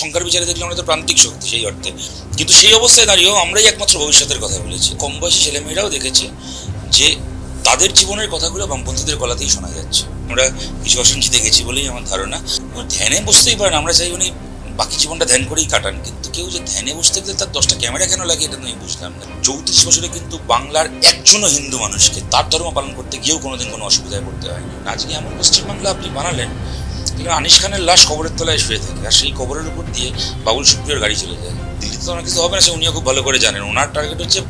সংখ্যার বিচারে দেখলে আমরা তো প্রান্তিক শক্তি সেই অর্থে। কিন্তু সেই অবস্থায় দাঁড়িয়েও আমরাই একমাত্র ভবিষ্যতের কথা বলেছি। কম বয়সী ছেলেমেয়েরাও দেখেছে যে তাদের জীবনের কথাগুলো বামপন্থীদের গলাতেই শোনা যাচ্ছে। আমরা কিছু জিতে গেছি বলেই আমার ধারণা। ধ্যানে বসতেই পারেন, আমরা চাই উনি বাকি জীবনটা ধ্যান করেই কাটান। কিন্তু কেউ যে ধ্যানে বসতে গেলে তার দশটা ক্যামেরা কেন লাগে এটা আমি বুঝলাম না। চৌত্রিশ বছরে কিন্তু বাংলার একজনও হিন্দু মানুষকে তার ধর্ম পালন করতে গিয়েও কোনোদিন কোনো অসুবিধায় পড়তে হয়নি। আজকে এমন পশ্চিমবাংলা আপনি বানালেন আনিস খানের লাশ কবরের তলায় শুয়ে থাকে। আর সেই কবরের উপর দিয়ে বাবুল সুপ্রিয়র গাড়ি চলে যায়। দিল্লিতে তো অনেক কিছু হবে না, সে উনিও খুব ভালো করে জানেন। ওনার টার্গেট হচ্ছে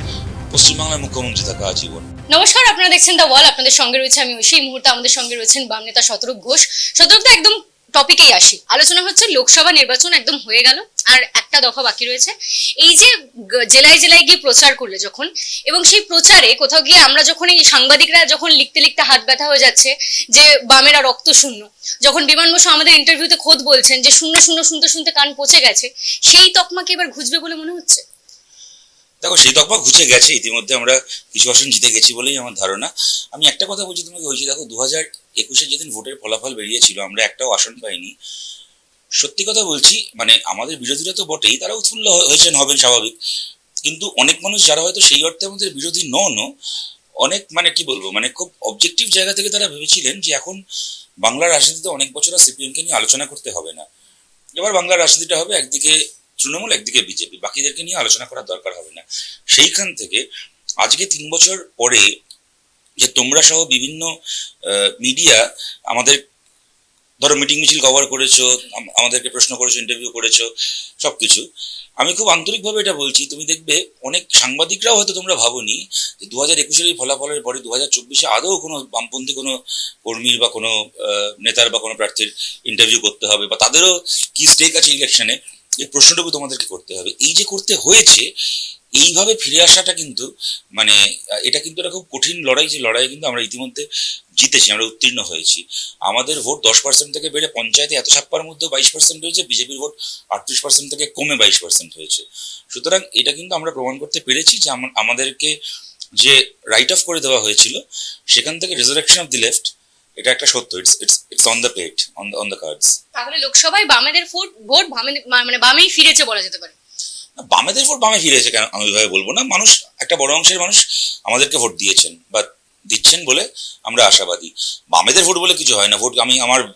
পশ্চিমবাংলার মুখ্যমন্ত্রী থাকা আজীবন। নমস্কার, আপনারা দেখছেন দ্য ওয়াল আপনাদের সঙ্গে রয়েছে আমি সেই মুহূর্তে আমাদের সঙ্গে রয়েছেন বাম নেতা শতরূপ ঘোষ। শতরূপ একদম টপিকেই আসি। আলোচনা হচ্ছে লোকসভা নির্বাচন একদম হয়ে গেল, আর একটা দফা বাকি রয়েছে। এই যে জেলায় জেলায় গিয়ে প্রচার করলে যখন, এবং সেই প্রচারে কোথাও গিয়ে আমরা যখন এই সাংবাদিকরা যখন লিখতে লিখতে হাত ব্যথা হয়ে যাচ্ছে, যে বামেরা রক্ত শূন্য যখন বিমান বসু আমাদের ইন্টারভিউতে খোদ বলছেন যে শূন্য শূন্য, শুনতে শুনতে কান পচে গেছে, সেই তকমাকে এবার ঘুচবে বলে মনে হচ্ছে? দেখো, সেই তকমা ঘুচে গেছে, ইতিমধ্যে আমরা কিছু আসন জিতে গেছি বলেই আমার ধারণা। আমি একটা কথা বলছি তোমাকে বলছি দেখো দু হাজার একুশে যেদিন ভোটের ফলাফল বেরিয়েছিল, আমরা একটাও আসন পাইনি। সত্যি কথা বলছি মানে আমাদের বিরোধীরা তো বটেই, তারা উৎফুল্ল হয়েছেন, হবেন স্বাভাবিক। কিন্তু অনেক মানুষ যারা হয়তো সেই অর্থে আমাদের বিরোধী ননও অনেক মানে কি বলব মানে খুব অবজেক্টিভ জায়গা থেকে তারা ভেবেছিলেন যে এখন বাংলার রাজনীতিতে অনেক বছর আর সিপিএমকে নিয়ে আলোচনা করতে হবে না। এবার বাংলার রাজনীতিটা হবে একদিকে তৃণমূল, একদিকে বিজেপি। বাকিদেরকে নিয়ে আলোচনা করার দরকার হবে না। সেইখান থেকে আজকে তিন বছর পরে যে তোমরা সহ বিভিন্ন মিডিয়া আমাদের, ধরো মিটিং মিছিল কভার করেছ আমাদেরকে প্রশ্ন করেছ ইন্টারভিউ করেছ সব কিছু আমি খুব আন্তরিকভাবে এটা বলছি, তুমি দেখবে অনেক সাংবাদিকরাও হয়তো তোমরা ভাবোনি যে দু হাজার একুশের এই ফলাফলের পরে দু হাজার চব্বিশে আদৌ কোনো বামপন্থী কোনো কর্মীর বা কোনো নেতার বা কোনো প্রার্থীর ইন্টারভিউ করতে হবে, বা তাদেরও কি স্টেক আছে ইলেকশনে এই প্রশ্নটুকু তোমাদেরকে করতে হবে। এই যে করতে হয়েছে এইভাবে ফিরে আসাটা কিন্তু মানে এটা কিন্তু একটা খুব কঠিন লড়াই যে লড়াই কিন্তু আমরা ইতিমধ্যে জিতেছি, আমরা উত্তীর্ণ হয়েছি। আমাদের ভোট দশ পার্সেন্ট থেকে বেড়ে পঞ্চায়েতে এত ছাপ্পার মধ্যে বাইশ পার্সেন্ট হয়েছে, বিজেপির ভোট আটত্রিশ পার্সেন্ট থেকে কমে বাইশ পার্সেন্ট হয়েছে। সুতরাং এটা কিন্তু আমরা প্রমাণ করতে পেরেছি যে আমাদেরকে যে রাইট অফ করে দেওয়া হয়েছিল, সেখান থেকে রিজার্ভেশন অফ দি লেফট এটা একটা সত্য it's it's it's on the pet on on the cards তাহলে লোকসভায় বামেদের ভোট ভোট বামে মানে বামেই ফিরেছে বলা যেতে পারে। বামেদের ভোট বামে ফিরেছে কেন? আমি ওইভাবে বলব না। মানুষ, একটা বড় অংশের মানুষ আমাদেরকে ভোট দিয়েছেন বা দিচ্ছেন বলে আমরা আশাবাদী। বামেদের ভোট বলে কিছু হয় না। ভোট আমি আমার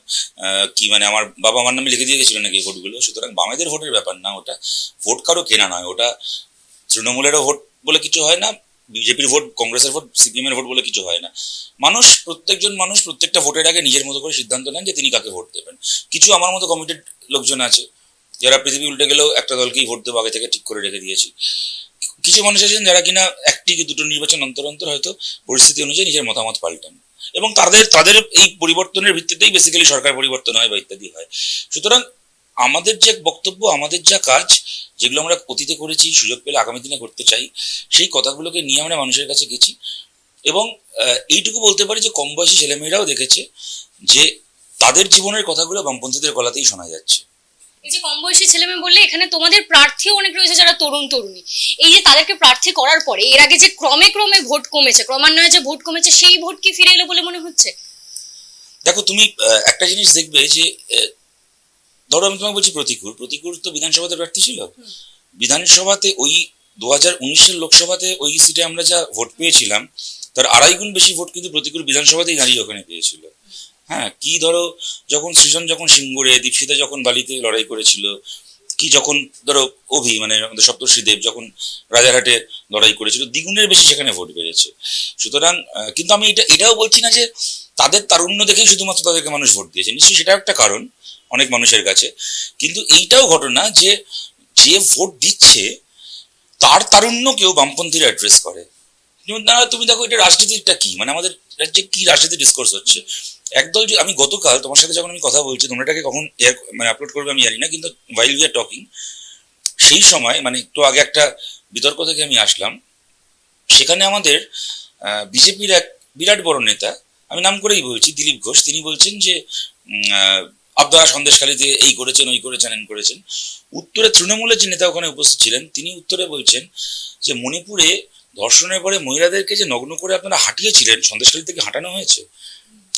কি মানে আমার বাবা আমার নামে লিখে দিয়ে গেছিল নাকি ভোটগুলো? সুতরাং বামেদের ভোটের ব্যাপার না ওটা। ভোট কারও কেনা নয়। ওটা তৃণমূলেরও ভোট বলে কিছু হয় না। বিজেপির ভোট, কংগ্রেসের ভোট সিপিএম এর ভোট বলে কিছু হয় না। মানুষ, প্রত্যেকজন মানুষ প্রত্যেকটা ভোটের আগে নিজের মতো করে সিদ্ধান্ত নেন যে তিনি কাকে ভোট দেবেন। কিছু আমার মতো কমিটেড লোকজন আছে। যারা পৃথিবী উল্টে গেলেও একটা দলকেই ভোট দেবো আগে থেকে ঠিক করে রেখে দিয়েছি। কিছু মানুষ আছেন যারা কিনা একটি কি দুটো নির্বাচন অন্তর অন্তর হয়তো পরিস্থিতি অনুযায়ী নিজের মতামত পাল্টান। এবং তাদের তাদের এই পরিবর্তনের ভিত্তিতেই বেসিক্যালি সরকার পরিবর্তন হয় বা ইত্যাদি হয়। সুতরাং আমাদের যে বক্তব্য, আমাদের যা কাজ, যেগুলো আমরা অতীতে করেছি, সুযোগ পেলে আগামী দিনে করতে চাই, সেই কথাগুলোকে নিয়ে আমরা মানুষের কাছে গেছি। এবং এইটুকু বলতে পারি যে কম বয়সী ছেলেমেয়েরাও দেখেছে যে তাদের জীবনের কথাগুলো বামপন্থীদের গলাতেই শোনা যাচ্ছে। এই যে কম বয়সী ছেলে মেয়ে বললে এখানে তোমাদের প্রার্থীও অনেক রয়েছে যারা তরুণ তরুণী। এই যে তাদেরকে প্রার্থী করার পরে এর আগে যে ক্রমে ক্রমে ভোট কমেছে ক্রমান্বয়ে যে ভোট কমেছে সেই ভোট কি ফিরে এলো বলে মনে হচ্ছে? দেখো তুমি একটা জিনিস দেখবে যে ধরো আমি তোমাকে বলছি প্রতিকূল। প্রতিকূল তো বিধানসভাতে প্রার্থী ছিল। বিধানসভাতে ওই দু হাজার উনিশের লোকসভাতে ওই সিটে আমরা যা ভোট পেয়েছিলাম তার আড়াই গুণ বেশি ভোট কিন্তু প্রতিকূল বিধানসভাতেই দাঁড়িয়ে ওখানে পেয়েছিল। হ্যাঁ কি ধরো, যখন সৃজন যখন সিঙ্গুরে, দীপশিতা যখন বালিতে লড়াই করেছিল, কি যখন ধরো অভি মানে আমাদের সপ্তর্ষি দেব যখন রাজারহাটে লড়াই করেছিল, দ্বিগুণের বেশি সেখানে ভোট বেড়েছে। সুতরাং কিন্তু আমি এটা, এটাও বলছি না যে তাদের তারুণ্য দেখেই শুধুমাত্র তাদেরকে মানুষ ভোট দিয়েছে। নিশ্চয়ই সেটা একটা কারণ অনেক মানুষের কাছে। কিন্তু এইটাও ঘটনা যে যে ভোট দিচ্ছে, তার তারুণ্য কেউ বামপন্থীরা অ্যাড্রেস করে। যেমন তুমি দেখো, এটা রাজনীতিটা কি? মানে আমাদের রাজ্যে কি রাজনীতি ডিসকোর্স হচ্ছে? একদল আমি গতকাল তোমার সাথে যখন আমি কথা বলছি, তোমরা এটাকে কখন মানে আপলোড করবে আমি জানি না, কিন্তু ওয়াইল উই আর টকিং সেই সময় মানে একটু আগে একটা বিতর্ক থেকে আমি আসলাম। সেখানে আমাদের বিজেপির এক বিরাট বড় নেতা, আমি নাম করেই বলছি, দিলীপ ঘোষ, তিনি বলছেন যে আপনারা সন্দেশখালীতে এই করেছেন, ওই করেছেন, এন করেছেন। উত্তরে তৃণমূলের যে নেতা ওখানে উপস্থিত ছিলেন, তিনি উত্তরে বলছেন যে, মণিপুরে ধর্ষণের পরে মহিলাদেরকে যে নগ্ন করে আপনারা হাঁটিয়েছিলেন, সন্দেশখালী থেকে হাঁটানো হয়েছে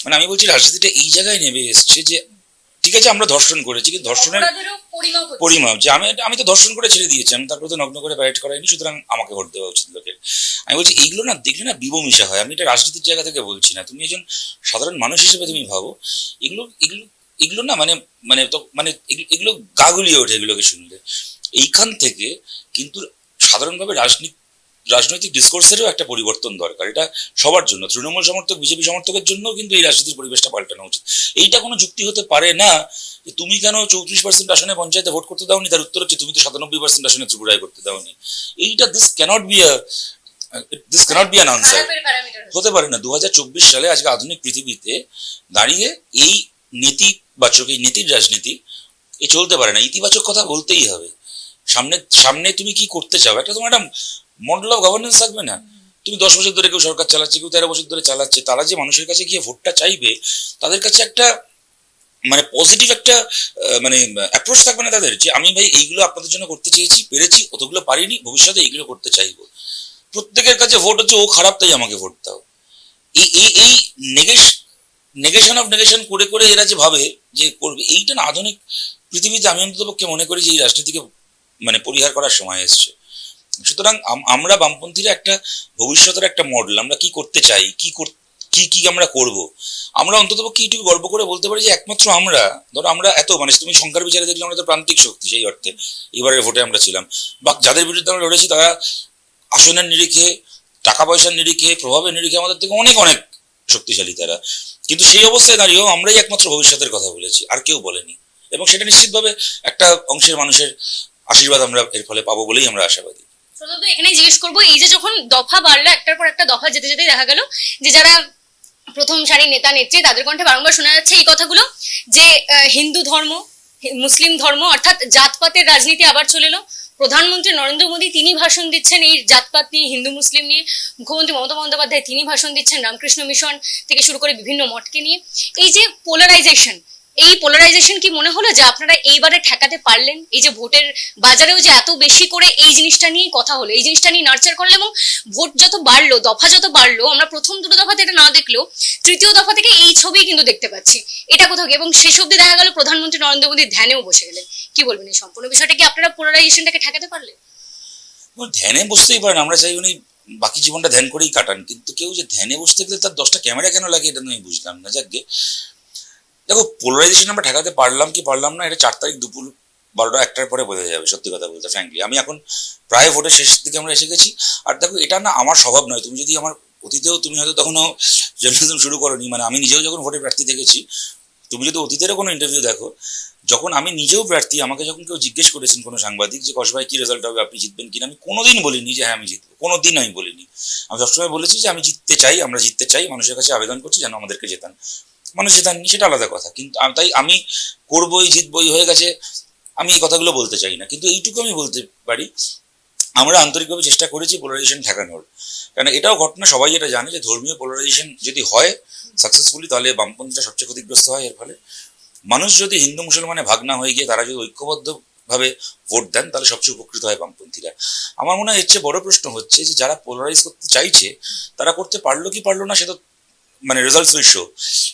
মানে আমি বলছি রাজনীতিটা এই জায়গায় নেমে এসছে যে ঠিক আছে আমরা ধর্ষণ করেছি কিন্তু ধর্ষণের পরিমাপ যে আমি আমি তো ধর্ষণ করে ছেড়ে দিয়েছি আমি তারপরে তো নগ্ন করে প্যারেড করাইনি সুতরাং আমাকে ভোট দেওয়া উচিত লোকের। আমি বলছি এইগুলো না দেখলে না বিবমিশা হয় আমি এটা রাজনীতির জায়গা থেকে বলছি না। তুমি একজন সাধারণ মানুষ হিসেবে তুমি ভাবো এগুলো এগুলো এগুলো না মানে মানে তো মানে এগুলো- এগুলো গা গুলিয়ে ওঠে এগুলোকে শুনলে। এইখান থেকে কিন্তু সাধারণভাবে রাজনীতি রাজনৈতিক ডিসকোর্সেরও একটা পরিবর্তন দরকার। এটা সবার জন্য। তৃণমূল সমর্থক বিজেপি সমর্থকের জন্য কিন্তু এই রাজনীতির পরিবেশটা পাল্টানো উচিত। এইটা কোনো যুক্তি হতে পারে না যে তুমি কেন চৌত্রিশ পার্সেন্ট আসনে পঞ্চায়েতে ভোট করতে দাওনি? তার উত্তর হচ্ছে তুমি তো সাতানব্বই পার্সেন্ট আসনে ত্রিপুরায় করতে দাওনি। এইটা this can't be this can't be an answer. হতে পারে না। দু হাজার চব্বিশ সালে আজকে আধুনিক পৃথিবীতে দাঁড়িয়ে এই নীতিবাচক এই নীতির রাজনীতি এ চলতে পারে না। ইতিবাচক কথা বলতেই হবে। সামনে সামনে তুমি কি করতে চাও? একটা তোমার একটা মডেল অফ গভর্নেন্স থাকবে না। তুমি দশ বছর ধরে কেউ সরকার চালাচ্ছে, কেউ তেরো বছর ধরে চালাচ্ছে, তারা যে মানুষের কাছে গিয়ে ভোটটা চাইবে, তাদের কাছে একটা মানে পজিটিভ একটা মানে অ্যাপ্রোচ থাকবে না তাদের যে আমি ভাই এইগুলো আপনাদের জন্য করতে চেয়েছি, পেরেছি, অতগুলো পারিনি, ভবিষ্যতে এইগুলো করতে চাইব। প্রত্যেকের কাছে ভোট হচ্ছে, ও খারাপ, তাই আমাকে ভোট দাও। এই এই এই নেগেশ নেগেশন অফ নেগেশন করে করে এরা যে ভাবে যে করবে, এইটা না আধুনিক পৃথিবীতে আমি অন্তত পক্ষে মনে করি যে এই রাজনীতিকে মানে পরিহার করার সময় এসছে। সুতরাং আমরা বামপন্থীরা একটা ভবিষ্যতের একটা মডেল আমরা কি করতে চাই, কি কি কি আমরা করব? আমরা অন্তত পক্ষে এইটুকু গল্প করে বলতে পারি যে একমাত্র আমরা, ধরো আমরা এত মানে তুমি সংখ্যার বিচারে দেখলে আমরা তো প্রান্তিক শক্তি সেই অর্থে, এবারের ভোটে আমরা ছিলাম। বা যাদের বিরুদ্ধে আমরা লড়েছি তারা আসনের নিরিখে, টাকা পয়সার নিরিখে, প্রভাবের নিরিখে আমাদের থেকে অনেক অনেক শক্তিশালী তারা। কিন্তু সেই অবস্থায় দাঁড়িয়েও আমরাই একমাত্র ভবিষ্যতের কথা বলেছি, আর কেউ বলেনি। এবং সেটা নিশ্চিতভাবে একটা অংশের মানুষের আশীর্বাদ আমরা এর ফলে পাবো বলেই আমরা আশাবাদী। প্রথমত এখানেই জিজ্ঞেস করব, এই যে যখন দফা বাড়লো, একটার পর একটা দফা যেতে যেতে দেখা গেল যে যারা প্রথম সারির নেতা, নেত্রী, তাদের কণ্ঠে বারংবার শোনা যাচ্ছে এই কথাগুলো যে হিন্দু ধর্ম মুসলিম ধর্ম, অর্থাৎ জাতপাতের রাজনীতি আবার চলে এলো। প্রধানমন্ত্রী নরেন্দ্র মোদী তিনি ভাষণ দিচ্ছেন এই জাতপাত নিয়ে, হিন্দু, মুসলিম নিয়ে। মুখ্যমন্ত্রী মমতা বন্দ্যোপাধ্যায় তিনি ভাষণ দিচ্ছেন রামকৃষ্ণ মিশন থেকে শুরু করে বিভিন্ন মঠকে নিয়ে। এই যে পোলারাইজেশন এই পোলারাইজেশন কি মনে হলো যে আপনারা এইবারে ঠেকাতে পারলেন? এই যে ভোটের বাজারেও যে এত বেশি করে এই জিনিসটা নিয়ে কথা হলো। এই জিনিসটা নিয়ে নার্চার করল এবং ভোট যত বাড়লো, দফা যত বাড়লো, আমরা প্রথম দুটো দফাতে এটা না দেখলেও তৃতীয় দফা থেকে এই ছবি কিন্তু দেখতে পাচ্ছি। এটা কোথাও এবং শেষ অব্দি দেখা গেল প্রধানমন্ত্রী নরেন্দ্র মোদী ধ্যানেও বসে গেলেন। কি বলবেন এই সম্পূর্ণ বিষয়টা কি আপনারা পোলারাইজেশনটাকে ঠেকাতে পারলেন? ধ্যানে বসতেই পারেন, আমরা চাই উনি বাকি জীবনটা ধ্যান করেই কাটান। কিন্তু কেউ যে ধ্যানে বসতে গেলে তার দশটা ক্যামেরা কেন লাগে, এটা আমি বুঝলাম না। যাকে দেখো পোলারাইজেশন আমরা ঠেকাতে পারলাম কি পারলাম না, এটা চার তারিখ দুপুর বারোটা, একটার পরে বোঝা যাবে, সত্যি কথা বলতে ফ্র্যাঙ্কলি আমি এখন প্রায় ভোটের শেষ দিকে আমরা এসে গেছি। আর দেখো, এটা না আমার স্বভাব নয়। তুমি যদি আমার অতীতেও, তুমি হয়তো তখনও জার্নালিজম শুরু করোনি মানে আমি নিজেও যখন ভোটের প্রার্থী দেখেছি, তুমি যদি অতীতেরও কোনো ইন্টারভিউ দেখো, যখন আমি নিজেও প্রার্থী, আমাকে যখন কেউ জিজ্ঞেস করেছেন কোনো সাংবাদিক যে কস ভাই কি রেজাল্ট হবে? আপনি জিতবেন কিনা? আমি কোনোদিন বলিনি যে হ্যাঁ আমি জিতবো। কোনোদিন আমি বলিনি। আমি সবসময় বলেছি যে, আমি জিততে চাই, আমরা জিততে চাই। মানুষের কাছে আবেদন করছি যেন আমাদেরকে জেতান। মানুষ জেতাননি সেটা আলাদা কথা। কিন্তু তাই আমি করবই, জিতবই হয়ে গেছে, আমি এই কথাগুলো বলতে চাই না। কিন্তু এইটুকু আমি বলতে পারি, আমরা আন্তরিকভাবে চেষ্টা করেছি পোলারাইজেশন ঠেকানোর। কারণ এটাও ঘটনা, সবাই যেটা জানে যে ধর্মীয় পোলারাইজেশন যদি হয় সাকসেসফুলি তাহলে বামপন্থীরা সবচেয়ে ক্ষতিগ্রস্ত হয় এর ফলে। মানুষ যদি হিন্দু মুসলমানে ভাগ না হয়ে গিয়ে তারা যদি ঐক্যবদ্ধভাবে ভোট দেন, তাহলে সবচেয়ে উপকৃত হয় বামপন্থীরা। আমার মনে হয় এর চেয়ে বড় প্রশ্ন হচ্ছে যে যারা পোলারাইজ করতে চাইছে, তারা করতে পারল কি পারল না সেটা মানে রেজাল্টস উইল শো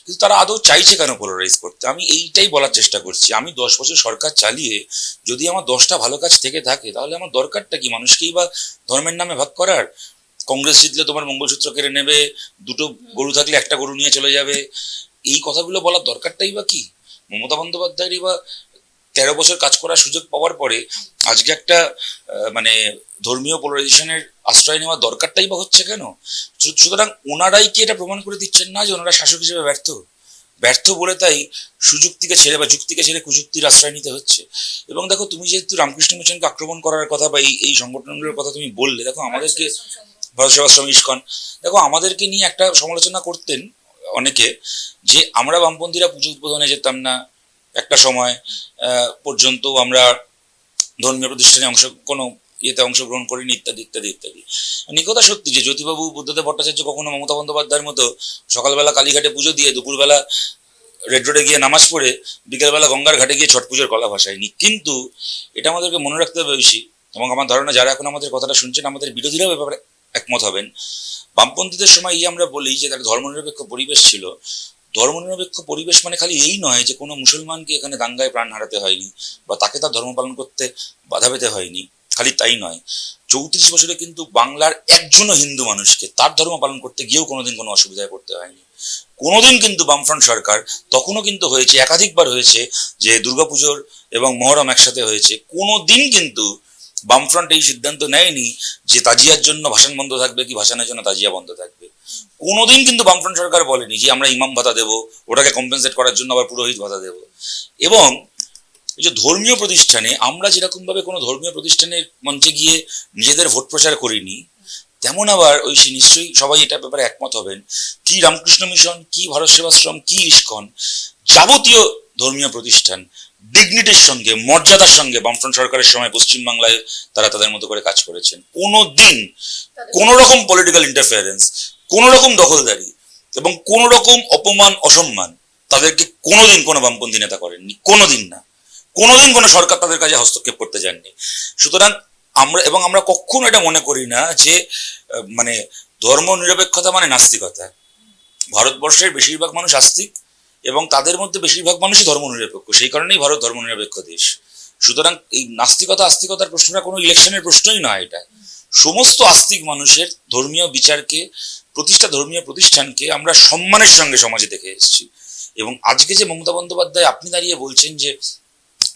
কিন্তু তারা আদৌ চাইছে কেন পোলারাইজ করতে? আমি এইটাই বলার চেষ্টা করছি। আমি দশ বছর সরকার চালিয়ে যদি আমার দশটা ভালো কাজ থেকে থাকে, তাহলে আমার দরকারটা কি? মানুষকেই বা ধর্মের নামে ভাগ করার? কংগ্রেস জিতলে তোমার মঙ্গলসূত্র কেড়ে নেবে, দুটো গরু থাকলে একটা গরু নিয়ে চলে যাবে। এই কথাগুলো বলার দরকারটাই বা কি? মমতা বন্দ্যোপাধ্যায়েরই বা তেরো বছর কাজ করার সুযোগ পাওয়ার পরে আজকে একটা মানে ধর্মীয় পোলারাইজেশনের আশ্রয় নেওয়ার দরকারটাই বা হচ্ছে কেন? সুতরাং ওনারাই কি এটা প্রমাণ করে দিচ্ছেন না যে ওনারা শাসক হিসেবে ব্যর্থ? ব্যর্থ বলে তাই সুযুক্তিকে ছেড়ে বা যুক্তিকে ছেড়ে কুযুক্তির আশ্রয় নিতে হচ্ছে। এবং দেখো তুমি যেহেতু রামকৃষ্ণ মিশনকে আক্রমণ করার কথা বা এই এই সংগঠনগুলোর কথা তুমি বললে দেখো আমাদেরকে ভারত সেবাশ্রম ইস্কন দেখো আমাদেরকে নিয়ে একটা সমালোচনা করতেন অনেকে যে আমরা বামপন্থীরা পুজো উদ্বোধনে যেতাম না একটা সময় পর্যন্ত আমরা ধর্মীয় প্রতিষ্ঠানে অংশ, কোনো ইয়েতে অংশগ্রহণ করিনি, ইত্যাদি ইত্যাদি ইত্যাদি। নিকতা সত্যি যে জ্যোতিবাবু, বুদ্ধদেব ভট্টাচার্য কখনো মমতা বন্দ্যোপাধ্যায়ের মতো সকালবেলা কালীঘাটে পুজো দিয়ে দুপুরবেলা রেড রোডে গিয়ে নামাজ পড়ে বিকেলবেলা গঙ্গার ঘাটে গিয়ে ছট পুজোর কলা ভাসায়নি। কিন্তু এটা আমাদেরকে মনে রাখতে হবে বেশি এবং আমার ধারণা যারা এখন আমাদের কথাটা শুনছেন, আমাদের বিরোধীরাও এ ব্যাপারে একমত হবেন। বামপন্থীদের সময় এই আমরা বলি যে তার ধর্মনিরপেক্ষ পরিবেশ ছিল। ধর্মনিরপেক্ষ পরিবেশ মানে খালি এই নয় যে কোনো মুসলমানকে এখানে দাঙ্গায় প্রাণ হারাতে হয়নি বা তাকে তার ধর্ম পালন করতে বাধা পেতে হয়নি, খালি তাই নয়। চৌত্রিশ বছরে কিন্তু বাংলার একজনও হিন্দু মানুষকে তার ধর্ম পালন করতে গিয়েও কোনোদিন কোনো অসুবিধায় পড়তে হয়নি। কোনোদিন কিন্তু বামফ্রন্ট সরকার, তখনও কিন্তু হয়েছে, একাধিকবার হয়েছে যে দুর্গাপুজোর এবং মহরম একসাথে হয়েছে কোনো দিন কিন্তু বামফ্রন্ট এই সিদ্ধান্ত নেয়নি যে তাজিয়ার জন্য ভাষণ বন্ধ থাকবে কি ভাষণের জন্য তাজিয়া বন্ধ থাকবে। কোনোদিন কিন্তু বামফ্রন্ট সরকার বলেনি যে আমরা ইমাম ভাতা দেবো ওটাকে কম্পেনসেট করার জন্য আবার পুরোহিত ভাতা দেবো। এবং এই যে ধর্মীয় প্রতিষ্ঠানে আমরা যেরকম ভাবে কোনো ধর্মীয় প্রতিষ্ঠানের মঞ্চে গিয়ে নিজেদের ভোট প্রচার করিনি তেমন আবার ওই সে নিশ্চয়ই সবাই এটা ব্যাপারে একমত হবেন কি রামকৃষ্ণ মিশন কি ভারত সেবাশ্রম কি ইস্কন যাবতীয় ধর্মীয় প্রতিষ্ঠান ডিগনিটির সঙ্গে মর্যাদার সঙ্গে বামফ্রন্ট সরকারের সময় পশ্চিমবাংলায় তারা তাদের মতো করে কাজ করেছেন। কোনো দিন কোন রকম পলিটিক্যাল ইন্টারফেয়ারেন্স কোন রকম দখলদারি এবং কোন রকম অপমান, অসম্মান তাদেরকে কোনোদিন কোনো বামপন্থী নেতা করেননি, কোনোদিন না। কোনোদিন কোনো সরকার তাদের কাজে হস্তক্ষেপ করতে যাননি সুতরাং আমরা, এবং আমরা কখনো এটা মনে করি না যে মানে ধর্ম নিরপেক্ষতা মানে নাস্তিকতা। ভারতবর্ষের বেশিরভাগ মানুষ আস্তিক এবং তাদের মধ্যে বেশিরভাগ মানুষই ধর্মনিরপেক্ষ, সেই কারণেই ভারত ধর্মনিরপেক্ষ দেশ। সুতরাং এই নাস্তিকতা, আস্তিকতার প্রশ্নটা কোনো ইলেকশনের প্রশ্নই নয় এটা। সমস্ত আস্তিক মানুষের ধর্মীয় বিচারকে প্রতিষ্ঠা ধর্মীয় প্রতিষ্ঠানকে আমরা সম্মানের সঙ্গে সমাজে দেখে এসেছি। এবং আজকে যে মমতা বন্দ্যোপাধ্যায় আপনি দাঁড়িয়ে বলছেন যে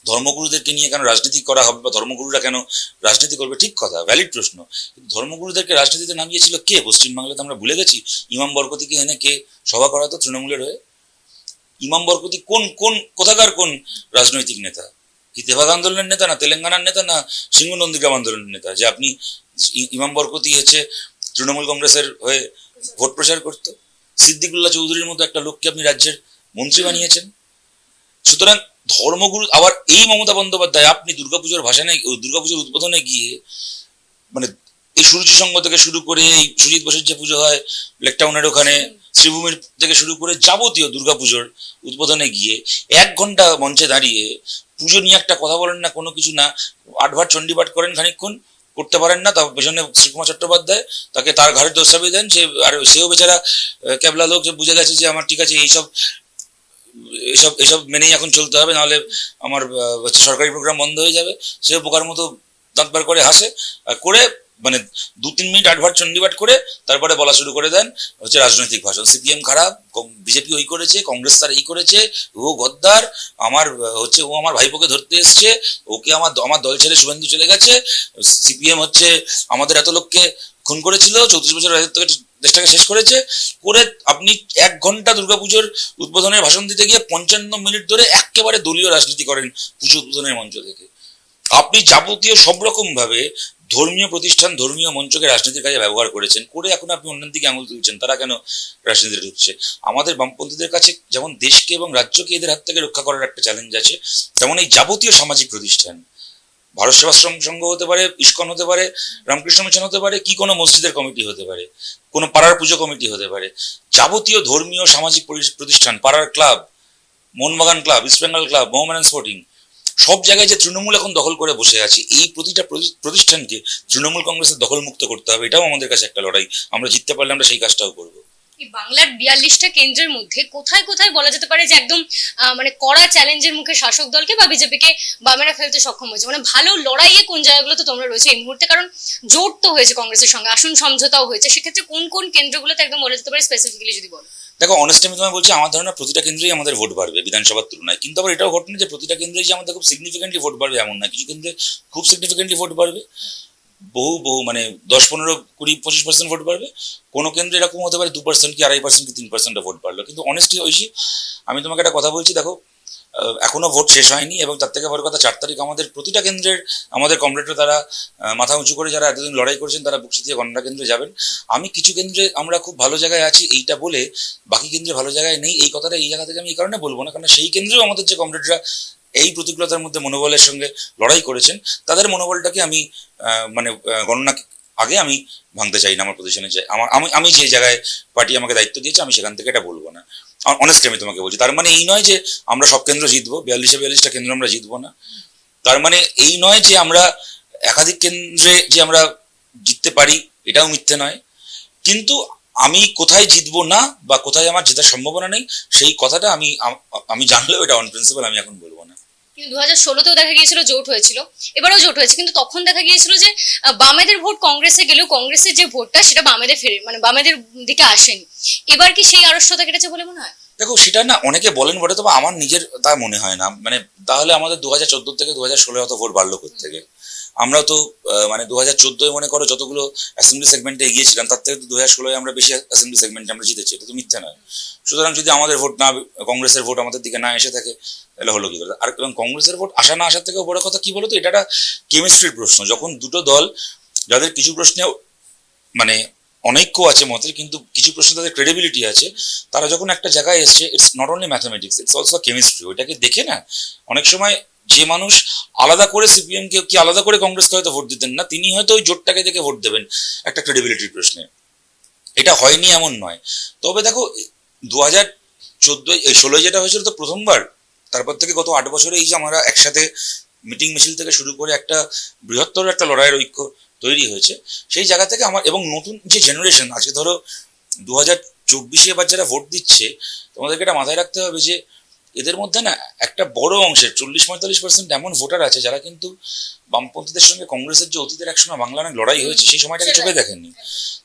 ধর্মগুরুদেরকে নিয়ে কেন রাজনীতি করা হবে বা ধর্মগুরুরা কেন রাজনীতি করবে, ঠিক কথা ভ্যালিড প্রশ্ন। কিন্তু ধর্মগুরুদেরকে রাজনীতিতে নামিয়েছিল কে? পশ্চিমবাংলাতে আমরা ভুলে গেছি। ইমাম বরকতিকে এনে কে? সভা করাতো তৃণমূলের হয়ে। ইমাম বরকতি কোন কোন, কোথাকার কোন রাজনৈতিক নেতা? কি তেভাগ আন্দোলনের নেতা না, তেলেঙ্গানার নেতা না সিংহ নন্দীগ্রাম আন্দোলনের নেতা? যে আপনি ইমাম বরকতি হচ্ছে তৃণমূল কংগ্রেসের হয়ে ভোট প্রচার করতো। সিদ্দিকুল্লাহ চৌধুরীর মতো একটা লোককে আপনি রাজ্যের মন্ত্রী বানিয়েছেন। সুতরাং ধর্মগুরু, আবার এই মমতা বন্দ্যোপাধ্যায়, আপনি দুর্গাপুজোর ভাষণে দুর্গাপুজোর উদ্বোধনে গিয়ে মানে এই সূর্য সংঘ থেকে শুরু করে এই সুজিত বসের যে পুজো হয় লেকটাউনের ওখানে, শ্রীভূমির থেকে শুরু করে যাবতীয় দুর্গাপুজোর উদ্বোধনে গিয়ে এক ঘণ্টা মঞ্চে দাঁড়িয়ে পুজো নিয়ে একটা কথা বলেন না, কোনো কিছু না আটভাট চণ্ডীপাঠ করেন খানিকক্ষণ করতে পারেন না, তার পেছনে শ্রীকুমার চট্টোপাধ্যায়, তাকে তার ঘরের দোষ চাপিয়ে দেন সে আর সেও বেচারা ক্যাবলা লোক যে বুঝে গেছে যে আমার ঠিক আছে, এইসব এসব এসব মেনেই এখন চলতে হবে, নাহলে আমার হচ্ছে সরকারি প্রোগ্রাম বন্ধ হয়ে যাবে। সেও পোকার মতো দাঁত বার করে হাসে, আর করে মানে দু তিন মিনিট আটভাট চণ্ডীপাঠ করে তারপরে বলা শুরু করে দেন হচ্ছে রাজনৈতিক ভাষণ। সিপিএম খারাপ বিজেপি ওই করেছে, কংগ্রেস তার এই করেছে, ও গদ্দার, আমার, হচ্ছে ও আমার ভাইপোকে ধরতে এসছে, ওকে আমার আমার দল ছেড়ে শুভেন্দু চলে গেছে, সিপিএম হচ্ছে আমাদের এত লোককে খুন করেছিল, চৌত্রিশ বছর রাজত্বকে দেশটাকে শেষ করেছে, করে আপনি এক ঘণ্টা দুর্গাপুজোর উদ্বোধনের ভাষণ দিতে গিয়ে পঞ্চান্ন মিনিট ধরে একেবারে দলীয় রাজনীতি করেন পুজো উদ্বোধনের মঞ্চ থেকে। আপনি যাবতীয় সব রকম ভাবে ধর্মীয় প্রতিষ্ঠান, ধর্মীয় মঞ্চকে রাজনীতির কাজে ব্যবহার করেছেন। করে এখন আপনি অন্যান্য দিকে আঙুল তুলছেন, তারা কেন রাজনীতিতে ঢুকছে? আমাদের বামপন্থীদের কাছে যেমন দেশকে এবং রাজ্যকে এদের হাত থেকে রক্ষা করার একটা চ্যালেঞ্জ আছে, তেমন এই যাবতীয় সামাজিক প্রতিষ্ঠান। ভারত সেবাশ্রম সংঘ হতে পারে, ইস্কন হতে পারে, রামকৃষ্ণ মিশন হতে পারে, কি কোনো মসজিদের কমিটি হতে পারে, কোনো পাড়ার পুজো কমিটি হতে পারে। যাবতীয় ধর্মীয় সামাজিক প্রতিষ্ঠান, পাড়ার club Mohun Bagan club East Bengal club Mohammedan sporting সব জায়গায় যে তৃণমূল এখন দখল করে বসে আছে, এই প্রতিটা প্রতিষ্ঠানকে তৃণমূল কংগ্রেসের দখল মুক্ত করতে হবে, এটাও আমাদের কাছে একটা লড়াই। আমরা জিততে পারলে আমরা সেই কাজটাও করব। বাংলার বিয়াল্লিশটা কেন্দ্রের মধ্যে কোথায় কোথায় বলা যেতে পারে যে একদম মানে কড়া চ্যালেঞ্জের মুখে শাসক দলকে বা বিজেপিকে বামেরা ফেলতে সক্ষম হয়েছে? মানে ভালো লড়াইয়ে কোন জায়গাগুলোতে তোমরা রয়েছে এই মুহূর্তে? কারণ জোট তো হয়েছে কংগ্রেসের সঙ্গে, আসন সমঝোতাও হয়েছে। সেক্ষেত্রে কোন কোন কেন্দ্রগুলোতে একদম বলা যেতে পারে স্পেসিফিক্যালি যদি বলো? দেখো অনেস্ট আমি তোমায় বলছি, আমার ধারণা প্রতিটা কেন্দ্রেই আমাদের ভোট বাড়বে বিধানসভার তুলনায়। কিন্তু আবার এটাও ঘটনা যে প্রতিটা কেন্দ্রেই যে আমাদের খুব সিগনিফিকেন্টলি ভোট বাড়বে এমন না কিছু কেন্দ্রে খুব সিগনিফিকেন্টলি ভোট বাড়বে। বহু বহু মানে দশ, পনেরো, কুড়ি, পঁচিশ পার্সেন্ট ভোট বাড়বে। কোনো কেন্দ্রে এরকম হতে পারে দু পার্সেন্ট কি আড়াই পার্সেন্ট কি তিন পার্সেন্টটা ভোট বাড়লো। কিন্তু অনেস্টলি ঐশী, আমি তোমাকে একটা কথা বলছি, দেখো এখনও ভোট শেষ হয়নি এবং তার থেকে বড় কথা, চার তারিখ আমাদের প্রতিটা কেন্দ্রের, আমাদের কমরেডরা তারা মাথা উঁচু করে যারা এতদিন লড়াই করেছেন তারা বুকসি দিয়ে গণনা কেন্দ্রে যাবেন। আমি কিছু কেন্দ্রে আমরা খুব ভালো জায়গায় আছি, এইটা বলে বাকি কেন্দ্রে ভালো জায়গায় নেই। এই কথাটা এই জায়গা থেকে আমি এই কারণে বলব না কারণ সেই কেন্দ্রেও আমাদের যে কমরেডরা এই প্রতিকূলতার মধ্যে মনোবলের সঙ্গে লড়াই করেছেন, তাদের মনোবলটাকে আমি মানে গণনা আগে আমি ভাঙতে চাই না আমার পজিশনে চাই আমার, আমি আমি যে জায়গায় পার্টি আমাকে দায়িত্ব দিয়েছে আমি সেখান থেকে এটা বলব না। অনেস্টলি আমি তোমাকে বলছি, তার মানে এই নয় যে আমরা সব কেন্দ্র জিতবো, বিয়াল্লিশে বিয়াল্লিশটা কেন্দ্র আমরা জিতবো না। তার মানে এই নয় যে আমরা একাধিক কেন্দ্রে যে আমরা জিততে পারি, এটাও মিথ্যে নয়। কিন্তু আমি কোথায় জিতবো না বা কোথায় আমার জেতার সম্ভাবনা নেই, সেই কথাটা আমি আমি জানলেও এটা অন প্রিন্সিপাল আমি এখন বলব। কিন্তু দু হাজার ষোলোতেও দেখা গিয়েছিল জোট হয়েছিল। এবারও জোট হয়েছে, কিন্তু তখন দেখা গিয়েছিল যে বামেদের ভোট কংগ্রেসে গেলেও কংগ্রেসের যে ভোটটা, সেটা বামেদের ফেরে মানে বামেদের দিকে আসেনি। এবার কি সেই আরস্যতা কেটেছে বলে মনে হয়? দেখো, সেটা না অনেকে বলেন বটে, তবে আমার নিজের তা মনে হয় না। মানে তাহলে আমাদের দু হাজার চোদ্দ থেকে দু হাজার ষোলো অত ভোট বাড়লো থেকে আমরা তো মানে দু হাজার চোদ্দোয় মনে করো যতগুলো অ্যাসেম্বলি সেগমেন্টে এগিয়েছিলাম, তার থেকে দু হাজার ষোলোয় আমরা বেশি অ্যাসেম্বলি সেগমেন্টে আমরা জিতেছি, এটা তো মিথ্যা নয়। সুতরাং যদি আমাদের ভোট না, কংগ্রেসের ভোট আমাদের দিকে না এসে থাকে, তাহলে হলো কি? করে আর এবং কংগ্রেসের ভোট আসা না আসার থেকেও বড় কথা কি বলতো? এটা একটা কেমিস্ট্রির প্রশ্ন। যখন দুটো দল, যাদের কিছু প্রশ্নে মানে অনৈক্য আছে মতের কিন্তু কিছু প্রশ্নে তাদের ক্রেডিবিলিটি আছে, তারা যখন একটা জায়গায় এসছে it's not only mathematics it's also chemistry ওইটাকে দেখে না, অনেক সময় যে মানুষ আলাদা করে সিপিএম কে কি আলাদা করে কংগ্রেসকে হয়তো ভোট দিতেন না, তিনি হয়তো ওই জোটটাকে দেখে ভোট দেবেন একটা ক্রেডিবিলিটির প্রশ্নে। এটা হয়নি, এমন নয়। তবে দেখো দু হাজার চোদ্দোয় এই ষোলোয় যেটা হয়েছিল তো প্রথমবার, তারপর থেকে গত আট বছরে এই যে আমরা একসাথে মিটিং মিছিল থেকে শুরু করে একটা বৃহত্তর একটা লড়াইয়ের ঐক্য তৈরি হয়েছে, সেই জায়গা থেকে আমার, এবং নতুন যে জেনারেশন আজকে ধরো দু হাজার চব্বিশে এবার যারা ভোট দিচ্ছে, তোমাদেরকে এটা মাথায় রাখতে হবে যে এদের মধ্যে না একটা বড় অংশের চল্লিশ পঁয়তাল্লিশ পার্সেন্ট এমন ভোটার আছে যারা কিন্তু বামপন্থীদের সঙ্গে কংগ্রেসের যে অতীতের একসময় বাংলা অনেক লড়াই হয়েছে সেই সময়টাকে চোখে দেখেননি।